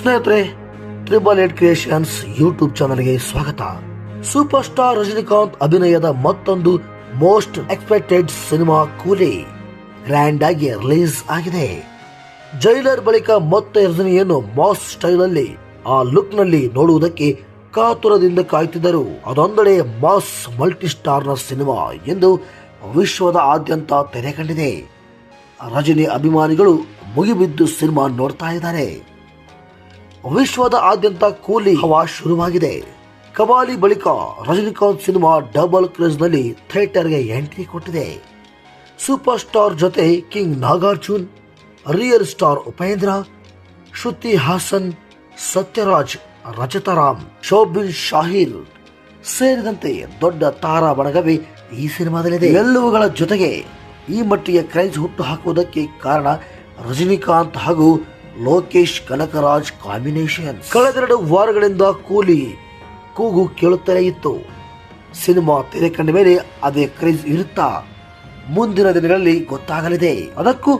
ಸ್ನೇಹಿತರೆ triple eight creations YouTube ಚಾನಲ್ಗೆ ಸ್ವಾಗತ. ಸೂಪರ್ ಸ್ಟಾರ್ ರಜನಿಕಾಂತ್ ಅಭಿನಯದ ಮತ್ತೊಂದು most expected cinema Coolie grand ಆಗಿ ರಿಲೀಸ್ ಆಗಿದೆ. ಜೈಲರ್ ಬಳಿಕ ಮತ್ತೆ ರಜನಿಯನ್ನು ಮಾಸ್ ಸ್ಟೈಲ್ ಅಲ್ಲಿ ಆ ಲುಕ್ನಲ್ಲಿ ನೋಡುವುದಕ್ಕೆ ಕಾತುರದಿಂದ ಕಾಯ್ತಿದ್ದರು. ಅದೊಂದೆಡೆ ಮಾಸ್ ಮಲ್ಟಿ ನ ಸಿನಿಮಾ ಎಂದು ವಿಶ್ವದ ಆದ್ಯಂತ ತೆರೆ ಕಂಡಿದೆ. ರಜನಿ ಅಭಿಮಾನಿಗಳು ಮುಗಿಬಿದ್ದು ಸಿನಿಮಾ ನೋಡ್ತಾ ಇದ್ದಾರೆ. ವಿಶ್ವದ ಆದ್ಯಂತ ಕೂಲಿ ಹವಾ ಶುರುವಾಗಿದೆ. ಕಬಾಲಿ ಬಳಿಕ ರಜನಿಕಾಂತ್ ಸಿನಿಮಾ ಡಬಲ್ ಕ್ರೇಜ್ನಲ್ಲಿ ಥಿಯೇಟರ್ಗೆ ಎಂಟ್ರಿ ಕೊಟ್ಟಿದೆ. ಸೂಪರ್ ಸ್ಟಾರ್ ಜೊತೆ king Nagarjun, real star Upendra, Shruti Haasan, Sathyaraj, Rajatharam, Shobin Shahil ಸೇರಿದಂತೆ ದೊಡ್ಡ ತಾರಾ ಬಣಗವೇ ಈ ಸಿನಿಮಾದಲ್ಲಿದೆ. ಎಲ್ಲವುಗಳ ಜೊತೆಗೆ ಈ ಮಟ್ಟಿಗೆ ಕ್ರೈಸ್ ಹುಟ್ಟು ಹಾಕುವುದಕ್ಕೆ ಕಾರಣ ರಜನಿಕಾಂತ್ ಹಾಗೂ ಲೋಕೇಶ್ ಕನಕರಾಜ್ ಕಾಂಬಿನೇಷನ್ ಕಳೆದೆರಡು ವಾರಗಳಿಂದ ಕೂಲಿ ಕೂಗು ಕೇಳುತ್ತಲೇ ಇತ್ತು. ಸಿನಿಮಾ ತೆರೆ ಕಂಡ ಮೇಲೆ ಅದೇ ಕ್ರೇಜ್ ಇರುತ್ತಾ? ಮುಂದಿನ ದಿನಗಳಲ್ಲಿ ಗೊತ್ತಾಗಲಿದೆ. ಅದಕ್ಕೂ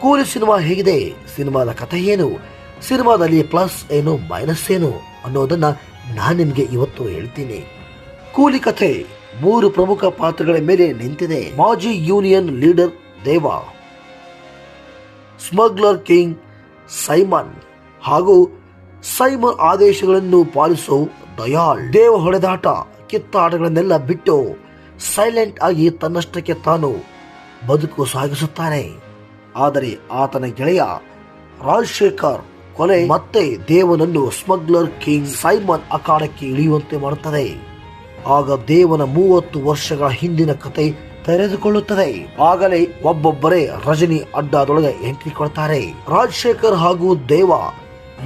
ಕೂಲಿ ಸಿನಿಮಾ ಹೇಗಿದೆ? ಸಿನಿಮಾದ ಕಥೆ ಏನು? ಸಿನಿಮಾದಲ್ಲಿ ಪ್ಲಸ್ ಏನು, ಮೈನಸ್ ಏನು ಅನ್ನೋದನ್ನ ನಾನು ನಿಮಗೆ ಇವತ್ತು ಹೇಳ್ತೀನಿ. ಕೂಲಿ ಕಥೆ ಮೂರು ಪ್ರಮುಖ ಪಾತ್ರಗಳ ಮೇಲೆ ನಿಂತಿದೆ. ಮಾಜಿ union leader Deva. Smuggler king Simon ಹಾಗೂ ಸೈಮನ್ ಆದೇಶಗಳನ್ನು ಪಾಲಿಸೋ ದಯಾಳ್. ದೇವ ಹೊಡೆದಾಟ, ಕಿತ್ತಾಟಗಳನ್ನೆಲ್ಲ ಬಿಟ್ಟು ಸೈಲೆಂಟ್ ಆಗಿ ತನ್ನಷ್ಟಕ್ಕೆ ತಾನು ಬದುಕು ಸಾಗಿಸುತ್ತಾನೆ. ಆದರೆ ಆತನ ಗೆಳೆಯ ರಾಜಶೇಖರ್ ಕೊಲೆ ಮತ್ತೆ ದೇವನನ್ನು ಸ್ಮಗ್ಲರ್ ಕಿಂಗ್ ಸೈಮನ್ ಅಖಾಡಕ್ಕೆ ಇಳಿಯುವಂತೆ ಮಾಡುತ್ತದೆ. ಆಗ ದೇವನ ಮೂವತ್ತು ವರ್ಷಗಳ ಹಿಂದಿನ ಕತೆ ತೆರೆದುಕೊಳ್ಳುತ್ತದೆ. ಆಗಲೇ ಒಬ್ಬೊಬ್ಬರೇ ರಜನಿ ಅಡ್ಡದೊಳಗೆ ಎಂಟ್ರಿ ಕೊಡ್ತಾರೆ. ರಾಜಶೇಖರ್ ಹಾಗೂ ದೇವ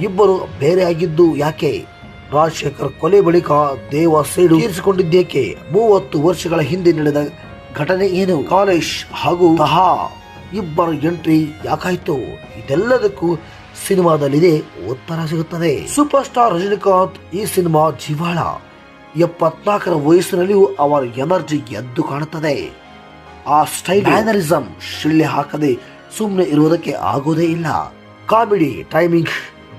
ಇಬ್ಬರು ಬೇರೆಯಾಗಿದ್ದು ಯಾಕೆ? ರಾಜಶೇಖರ್ ಕೊಲೆ ಬಳಿಕ ದೇವ ಸೇಡು ತೀರಿಸಿಕೊಂಡಿದ್ದೇಕೆ? ಮೂವತ್ತು ವರ್ಷಗಳ ಹಿಂದೆ ನಡೆದ ಘಟನೆ ಏನು? ಕಾಲೇಶ್ ಹಾಗೂ ತಹಾ ಇಬ್ಬರ ಎಂಟ್ರಿ ಯಾಕಾಯ್ತು? ಇದೆಲ್ಲದಕ್ಕೂ ಸಿನಿಮಾದಲ್ಲಿದೆ ಉತ್ತರ ಸಿಗುತ್ತದೆ. ಸೂಪರ್ ಸ್ಟಾರ್ ರಜನಿಕಾಂತ್ ಈ ಸಿನಿಮಾ ಜೀವಾಳ. ಎಪ್ಪತ್ನಾಲ್ಕರ ವಯಸ್ಸಿನಲ್ಲಿಯೂ ಅವರ ಎನರ್ಜಿ ಎದ್ದು ಕಾಣುತ್ತದೆ. ಆ ಸ್ಟೈಲ್ ಮ್ಯಾನರಿಸಂ ಶಿಳ್ಳೆ ಹಾಕದೆ ಸುಮ್ಮನೆ ಇರುವುದಕ್ಕೆ ಆಗೋದೇ ಇಲ್ಲ. ಕಾಮಿಡಿ ಟೈಮಿಂಗ್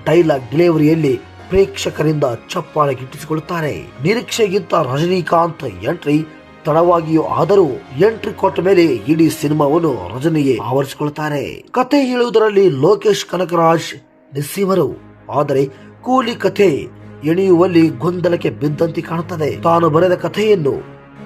ಡೈಲಾಗ್ ಡೆಲಿವರಿಯಲ್ಲಿ ಪ್ರೇಕ್ಷಕರಿಂದ ಚಪ್ಪಾಳೆ ಗಿಟ್ಟಿಸಿಕೊಳ್ಳುತ್ತಾರೆ. ನಿರೀಕ್ಷೆಗಿಂತ ರಜನಿಕಾಂತ್ ಎಂಟ್ರಿ ತಡವಾಗಿಯೂ ಆದರೂ ಎಂಟ್ರಿ ಕೊಟ್ಟ ಮೇಲೆ ಇಡೀ ಸಿನಿಮಾವನ್ನು ರಜನಿಗೆ ಆವರಿಸಿಕೊಳ್ಳುತ್ತಾರೆ. ಕತೆ ಹೇಳುವುದರಲ್ಲಿ ಲೋಕೇಶ್ ಕನಕರಾಜ್ ನಿಸ್ಸೀಮರು. ಆದರೆ ಕೂಲಿ ಕಥೆ ಎಣೆಯುವಲ್ಲಿ ಗೊಂದಲಕ್ಕೆ ಬಿದ್ದಂತೆ ಕಾಣುತ್ತದೆ. ತಾನು ಬರೆದ ಕಥೆಯನ್ನು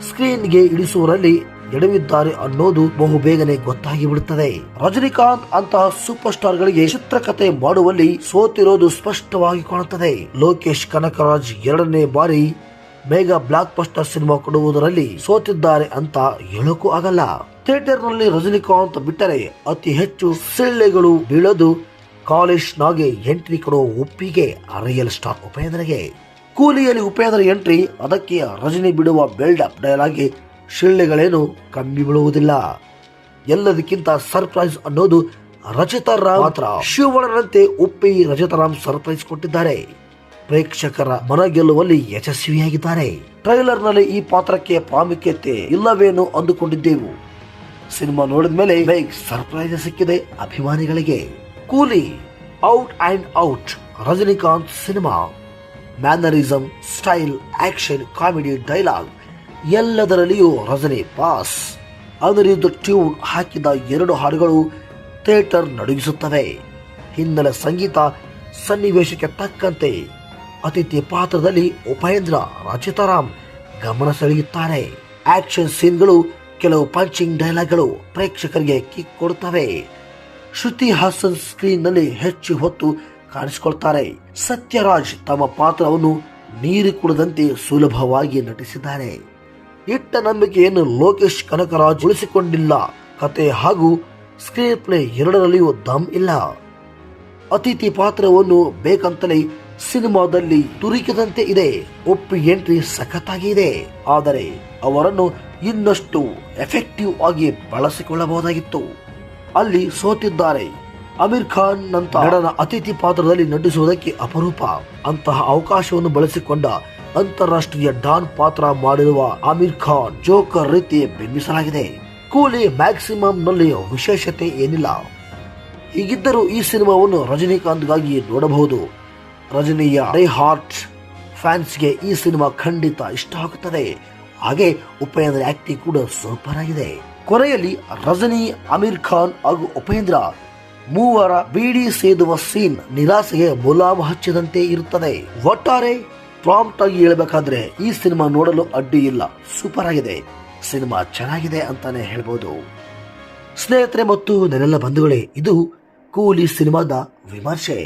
ಸ್ಕ್ರೀನ್ಗೆ ಇಳಿಸುವಲ್ಲಿ ಎಡವಿದ್ದಾರೆ ಅನ್ನೋದು ಬಹು ಬೇಗನೆ ಗೊತ್ತಾಗಿ ಬಿಡುತ್ತದೆ ರಜನಿಕಾಂತ್ ಅಂತಹ ಸೂಪರ್ ಸ್ಟಾರ್ ಗಳಿಗೆ ಚಿತ್ರಕಥೆ ಮಾಡುವಲ್ಲಿ ಸೋತಿರೋದು ಸ್ಪಷ್ಟವಾಗಿ ಕಾಣುತ್ತದೆ. ಲೋಕೇಶ್ ಕನಕರಾಜ್ ಎರಡನೇ ಬಾರಿ ಮೇಗಾ ಬ್ಲಾಕ್ ಬಸ್ಟರ್ ಸಿನಿಮಾ ಕೊಡುವುದರಲ್ಲಿ ಸೋತಿದ್ದಾರೆ ಅಂತ ಹೇಳೋಕು ಆಗಲ್ಲ. ಥಿಯೇಟರ್ನಲ್ಲಿ ರಜನಿಕಾಂತ್ ಬಿಟ್ಟರೆ ಅತಿ ಹೆಚ್ಚು ಸಿಳ್ಳೆಗಳು ಬೀಳೋದು ಕಾಲೇಜ್ ನಾಗೆ ಎಂಟ್ರಿ ಕೊಡುವ ಒಪ್ಪಿಗೆ ರಿಯಲ್ ಸ್ಟಾರ್ ಉಪೇಂದ್ರಗೆ. ಕೂಲಿಯಲ್ಲಿ ಉಪೇಂದ್ರ ಎಂಟ್ರಿ, ಅದಕ್ಕೆ ರಜನಿ ಬಿಡುವ ಬಿಲ್ಡಪ್ ಡೈಲಾಗ್ಗೆ ಶಿಳ್ಳೆಗಳೇನು ಕಮ್ಮಿ ಬೀಳುವುದಿಲ್ಲ. ಎಲ್ಲದಕ್ಕಿಂತ ಸರ್ಪ್ರೈಸ್ ಅನ್ನೋದು ರಚಿತಾರಾಮ್ ಮಾತ್ರ. ಶಿವಣ್ಣನಂತೆ ಉಪ್ಪಿ ರಚಿತಾರಾಮ್ ಸರ್ಪ್ರೈಸ್ ಕೊಟ್ಟಿದ್ದಾರೆ. ಪ್ರೇಕ್ಷಕರ ಮನ ಗೆಲ್ಲುವಲ್ಲಿ ಯಶಸ್ವಿಯಾಗಿದ್ದಾರೆ. ಟ್ರೈಲರ್ನಲ್ಲಿ ಈ ಪಾತ್ರಕ್ಕೆ ಪ್ರಾಮುಖ್ಯತೆ ಇಲ್ಲವೇನು ಅಂದುಕೊಂಡಿದ್ದೆವು. ಸಿನಿಮಾ ನೋಡಿದ ಮೇಲೆ ಬೈಕ್ ಸರ್ಪ್ರೈಸ್ ಸಿಕ್ಕಿದೆ ಅಭಿಮಾನಿಗಳಿಗೆ. Coolie out and out Rajinikanth cinema. Mannerism style action comedy dialogue ಎಲ್ಲದರಲ್ಲಿಯೂ Rajini pass. Anirudh tune ಹಾಕಿದ ಎರಡು ಹಾಡುಗಳು ಥಿಯೇಟರ್ ನಡುಗಿಸುತ್ತವೆ. ಹಿನ್ನೆಲೆ ಸಂಗೀತ ಸನ್ನಿವೇಶಕ್ಕೆ ತಕ್ಕಂತೆ ಅತಿಥಿ ಪಾತ್ರದಲ್ಲಿ ಉಪೇಂದ್ರ, ರಚಿತಾರಾಮ್ ಗಮನ ಸೆಳೆಯುತ್ತಾರೆ. ಆಕ್ಷನ್ ಸೀನ್ಗಳು ಕೆಲವು ಪಂಚಿಂಗ್ ಡೈಲಾಗ್ಗಳು ಪ್ರೇಕ್ಷಕರಿಗೆ ಕಿಕ್ ಕೊಡುತ್ತವೆ. ಶ್ರುತಿ ಹಾಸನ್ ಸ್ಕ್ರೀನ್ನಲ್ಲಿ ಹೆಚ್ಚು ಹೊತ್ತು ಕಾಣಿಸಿಕೊಳ್ತಾರೆ. ಸತ್ಯರಾಜ್ ತಮ್ಮ ಪಾತ್ರವನ್ನು ನೀರು ಕುಡದಂತೆ ಸುಲಭವಾಗಿ ನಟಿಸಿದ್ದಾರೆ. ಇಟ್ಟ ನಂಬಿಕೆಯನ್ನು ಲೋಕೇಶ್ ಕನಕರಾಜ್ ಉಳಿಸಿಕೊಂಡಿಲ್ಲ. ಕತೆ ಹಾಗೂ ಸ್ಕ್ರೀನ್ ಪ್ಲೇ ಎರಡರಲ್ಲಿಯೂ ದಮ್ ಇಲ್ಲ. ಅತಿಥಿ ಪಾತ್ರವನ್ನು ಬೇಕಂತಲೇ ಸಿನಿಮಾದಲ್ಲಿ ತುರಿಕದಂತೆ ಇದೆ. ಒಪ್ಪಿ ಎಂಟ್ರಿ ಸಖತ್ತಾಗಿದೆ. ಆದರೆ ಅವರನ್ನು ಇನ್ನಷ್ಟು ಎಫೆಕ್ಟಿವ್ ಆಗಿ ಬಳಸಿಕೊಳ್ಳಬಹುದಾಗಿತ್ತು. ಅಲ್ಲಿ ಸೋತಿದ್ದಾರೆ ಅಮೀರ್ ಖಾನ್ ನಂತ. ಅತಿಥಿ ಪಾತ್ರದಲ್ಲಿ ನಟಿಸುವುದಕ್ಕೆ ಅಪರೂಪ. ಅಂತಹ ಅವಕಾಶವನ್ನು ಬಳಸಿಕೊಂಡ ಅಂತಾರಾಷ್ಟ್ರೀಯ ಡಾನ್ ಪಾತ್ರ ಮಾಡಿರುವ ಆಮೀರ್ ಖಾನ್ ಜೋಕರ್ ರೀತಿ ಬಿಂಬಿಸಲಾಗಿದೆ ಕೂಲಿ ಮ್ಯಾಕ್ಸಿಮಮ್ನಲ್ಲಿ ವಿಶೇಷತೆ ಏನಿಲ್ಲ. ಹೀಗಿದ್ದರೂ ಈ ಸಿನಿಮಾವನ್ನು ರಜನಿಕಾಂತ್ಗಾಗಿ ನೋಡಬಹುದು. ರಜನಿಯ ಡೈ ಹಾರ್ಟ್ ಫ್ಯಾನ್ಸ್ಗೆ ಈ ಸಿನಿಮಾ ಖಂಡಿತ ಇಷ್ಟ ಆಗುತ್ತದೆ. ಹಾಗೆ ಉಪೇಂದ್ರ ಆಕ್ಟಿಂಗ್ ಕೂಡ ಸೂಪರ್ ಆಗಿದೆ. ಕೊನೆಯಲ್ಲಿ ರಜನಿ ಅಮೀರ್ ಖಾನ್ ಹಾಗೂ ಉಪೇಂದ್ರ ಮೂವರ ಬೀಡಿ ಸೇದುವ ಸೀನ್ ನಿರಾಸೆಗೆ ಮುಲಾಮ ಹಚ್ಚಿದಂತೆ ಇರುತ್ತದೆ. ಒಟ್ಟಾರೆ ಪ್ರಾಂಪ್ಟ್ ಆಗಿ ಹೇಳ್ಬೇಕಾದ್ರೆ ಈ ಸಿನಿಮಾ ನೋಡಲು ಅಡ್ಡಿ ಇಲ್ಲ. ಸೂಪರ್ ಆಗಿದೆ. ಸಿನಿಮಾ ಚೆನ್ನಾಗಿದೆ ಅಂತಾನೆ ಹೇಳ್ಬೋದು. ಸ್ನೇಹಿತರೆ ಮತ್ತು ನನ್ನೆಲ್ಲ ಬಂಧುಗಳೇ, ಇದು ಕೂಲಿ ಸಿನಿಮಾದ ವಿಮರ್ಶೆ.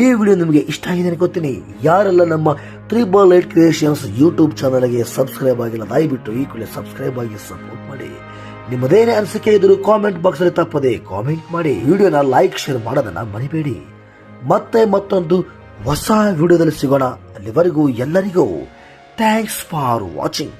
ಈ ವಿಡಿಯೋ ನಿಮಗೆ ಇಷ್ಟ ಆಗಿದೆ ಅನ್ಕೋತೀನಿ. ಯಾರೆಲ್ಲ ನಮ್ಮ ತ್ರಿಬಲ್ ಏಟ್ ಕ್ರಿಯೇಷನ್ಸ್ ಯೂಟ್ಯೂಬ್ ಚಾನಲ್ಗೆ ಸಬ್ಸ್ಕ್ರೈಬ್ ಆಗಿಲ್ಲ, ದಯವಿಟ್ಟು ಈ ಕೂಡಲೇ ಸಬ್ಸ್ಕ್ರೈಬ್ ಆಗಿ ಸಪೋರ್ಟ್ ಮಾಡಿ. ನಿಮ್ಮದೇನೇ ಅನಿಸಿಕೆ ಇದ್ರೂ ಕಾಮೆಂಟ್ ಬಾಕ್ಸ್ ಅಲ್ಲಿ ತಪ್ಪದೆ ಕಾಮೆಂಟ್ ಮಾಡಿ. ವಿಡಿಯೋನ ಲೈಕ್, ಶೇರ್ ಮಾಡೋದನ್ನ ಮರಿಬೇಡಿ. ಮತ್ತೆ ಮತ್ತೊಂದು ಹೊಸ ವಿಡಿಯೋದಲ್ಲಿ ಸಿಗೋಣ. ಅಲ್ಲಿವರೆಗೂ ಎಲ್ಲರಿಗೂ ಥ್ಯಾಂಕ್ಸ್ ಫಾರ್ ವಾಚಿಂಗ್